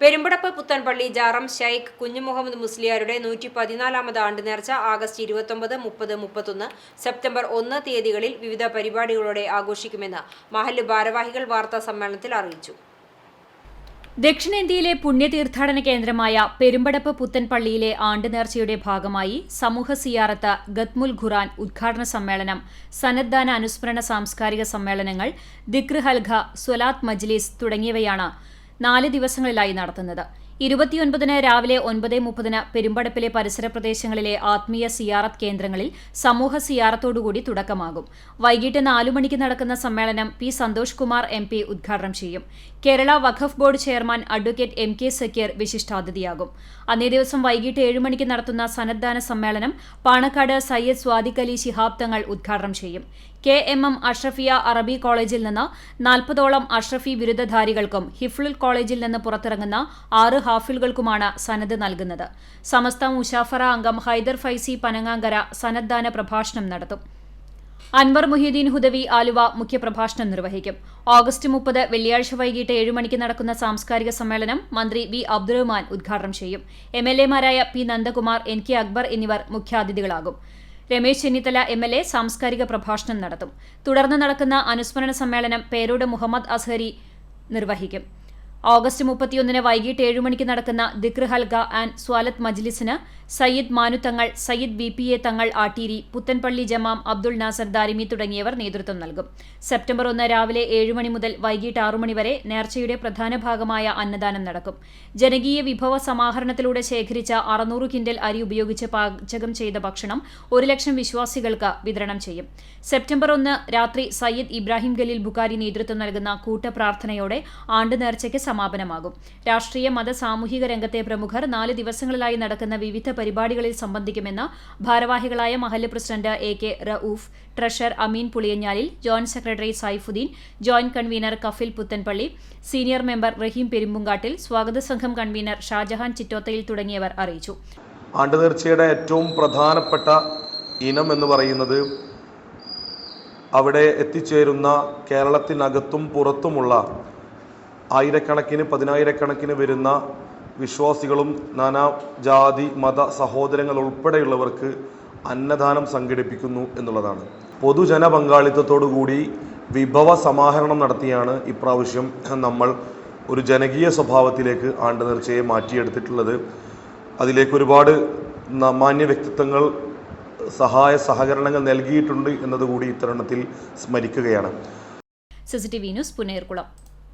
പെരുമ്പടപ്പ് പുത്തൻപള്ളി ജാറം ഷൈഖ് കുഞ്ഞുമുഹമ്മദ് മുസ്ലിയാരുടെ നൂറ്റി പതിനാലാമത് ആണ്ട് നേർച്ച ആഗസ്റ്റ് ഇരുപത്തൊമ്പത് മുപ്പത് മുപ്പത്തൊന്ന് സെപ്റ്റംബർ ഒന്ന് തീയതികളിൽ വിവിധ പരിപാടികളോടെ ആഘോഷിക്കുമെന്ന് മഹല്ല് ഭാരവാഹികൾ വാർത്താ സമ്മേളനത്തിൽ അറിയിച്ചു. ദക്ഷിണേന്ത്യയിലെ പുണ്യതീർത്ഥാടന കേന്ദ്രമായ പെരുമ്പടപ്പ് പുത്തൻപള്ളിയിലെ ആണ്ട് നേർച്ചയുടെ ഭാഗമായി സമൂഹ സിയാറത്ത് ഗത്മുൽ ഖുറാൻ ഉദ്ഘാടന സമ്മേളനം സന്നദ്ധാന അനുസ്മരണ സാംസ്കാരിക സമ്മേളനങ്ങൾ ദിക്ർ ഹൽഖ സ്വലാത്ത് മജ്ലിസ് തുടങ്ങിയവയാണ് നാല് ദിവസങ്ങളിലായി നടത്തുന്നത്. ഇരുപത്തിയൊൻപതിന് രാവിലെ ഒൻപത് മുപ്പതിന് പെരുമ്പടപ്പിലെ പരിസര പ്രദേശങ്ങളിലെ ആത്മീയ സിയാറത്ത് കേന്ദ്രങ്ങളിൽ സമൂഹ സിയാറത്തോടുകൂടി തുടക്കമാകും. വൈകിട്ട് നാലു മണിക്ക് നടക്കുന്ന സമ്മേളനം P Santhosh Kumar M P ഉദ്ഘാടനം ചെയ്യും. Kerala Waqf board chairman advocate M K Sakkeer വിശിഷ്ടാതിഥിയാകും. അന്നേ ദിവസം വൈകിട്ട് ഏഴ് മണിക്ക് നടത്തുന്ന സന്നദ്ധാന സമ്മേളനം പാണക്കാട് സയ്യദ് സ്വാദിഖലി ശിഹാബ് തങ്ങൾ ഉദ്ഘാടനം ചെയ്യും. കെ എം എം അഷ്റഫിയ അറബി കോളേജിൽ നിന്ന് നാൽപ്പതോളം അഷ്റഫി ബിരുദധാരികൾക്കും ഹിഫ്ലുൽ കോളേജിൽ നിന്ന് പുറത്തിറങ്ങുന്ന ആറ് ഹാഫിലുകൾക്കുമാണ് സനദ് നൽകുന്നത്. സമസ്ത മുഷാഫറ അംഗം ഹൈദർ ഫൈസി പനങ്ങാങ്കര സനദ്ദാന പ്രഭാഷണം നടത്തും. അൻവർ മുഹ്യുദ്ദീൻ ഹുദവി ആലുവ മുഖ്യപ്രഭാഷണം നിർവഹിക്കും. ഓഗസ്റ്റ് മുപ്പത് വെള്ളിയാഴ്ച വൈകിട്ട് ഏഴ് മണിക്ക് നടക്കുന്ന സാംസ്കാരിക സമ്മേളനം മന്ത്രി വി അബ്ദുറഹ്മാൻ ഉദ്ഘാടനം ചെയ്യും. M L എമാരായ P Nandakumar N K Akbar എന്നിവർ മുഖ്യാതിഥികളാകും. Ramesh Chennithala M L A സാംസ്കാരിക പ്രഭാഷണം നടത്തും. തുടർന്ന് നടക്കുന്ന അനുസ്മരണ സമ്മേളനം പേരോട് മുഹമ്മദ് അസ്ഹരി നിർവഹിക്കും. ഓഗസ്റ്റ് മുപ്പത്തിയൊന്നിന് വൈകിട്ട് ഏഴ് മണിക്ക് നടക്കുന്ന ദിക്ർ ഹൽഗ ആൻഡ് സ്വാലത്ത് മജ്ലിസിന് Sayyid Manu Thangal Sayyid B P A തങ്ങൾ ആട്ടീരി പുത്തൻപള്ളി ജമാം അബ്ദുൾ നാസർ ദാരിമി തുടങ്ങിയവർ നേതൃത്വം നൽകും. സെപ്റ്റംബർ ഒന്ന് രാവിലെ ഏഴ് മണി മുതൽ വൈകിട്ട് ആറു മണി വരെ നേർച്ചയുടെ പ്രധാന ഭാഗമായ അന്നദാനം നടക്കും. ജനകീയ വിഭവ സമാഹരണത്തിലൂടെ ശേഖരിച്ച അറുന്നൂറ് കിൻഡൽ അരി ഉപയോഗിച്ച് പാചകം ചെയ്ത ഭക്ഷണം ഒരു ലക്ഷം വിശ്വാസികൾക്ക് വിതരണം ചെയ്യും. സെപ്റ്റംബർ ഒന്ന് രാത്രി സയ്യിദ് ഇബ്രാഹിം ഖലീൽ ബുഖാരി നേതൃത്വം നൽകുന്ന കൂട്ടപ്രാർത്ഥനയോടെ ആണ്ട് നേർച്ചയ്ക്ക് സമാപനമാകും. രാഷ്ട്രീയ മത സാമൂഹിക രംഗത്തെ പ്രമുഖർ നാല് ദിവസങ്ങളിലായി നടക്കുന്ന വിവിധ പരിപാടികളിൽ സംബന്ധിക്കുമെന്ന് ഭാരവാഹികളായ മഹല്ല് president A K Rauf treasurer Ameen Puliyanjalil joint secretary Saifuddin joint convener Kafil Puthanpalli senior member Raheem Perumpunkattil സ്വാഗത സംഘം കൺവീനർ ഷാജഹാൻ ചിറ്റോത്തയിൽ തുടങ്ങിയവർ അറിയിച്ചു. ആണ്ടുനേർച്ചയുടെ ഏറ്റവും പ്രധാനപ്പെട്ട ഇനം എന്ന് പറയുന്നത് അവിടെ എത്തിച്ചേരുന്ന കേരളത്തിനകത്തും പുറത്തുമുള്ള ആയിരക്കണക്കിന് പതിനായിരക്കണക്കിന് വരുന്ന വിശ്വാസികളും നാനാ ജാതി മത സഹോദരങ്ങൾ ഉൾപ്പെടെയുള്ളവർക്ക് അന്നദാനം സംഘടിപ്പിക്കുന്നു എന്നുള്ളതാണ്. പൊതുജന പങ്കാളിത്തത്തോടുകൂടി വിഭവ സമാഹരണം നടത്തിയാണ് ഇപ്രാവശ്യം നമ്മൾ ഒരു ജനകീയ സ്വഭാവത്തിലേക്ക് ആണ്ട് നേർച്ചയെ മാറ്റിയെടുത്തിട്ടുള്ളത്. അതിലേക്ക് ഒരുപാട് മാന്യ വ്യക്തിത്വങ്ങൾ സഹായ സഹകരണങ്ങൾ നൽകിയിട്ടുണ്ട് എന്നതുകൂടി ഇത്തരണത്തിൽ സ്മരിക്കുകയാണ്. CCTV news Punerkulam.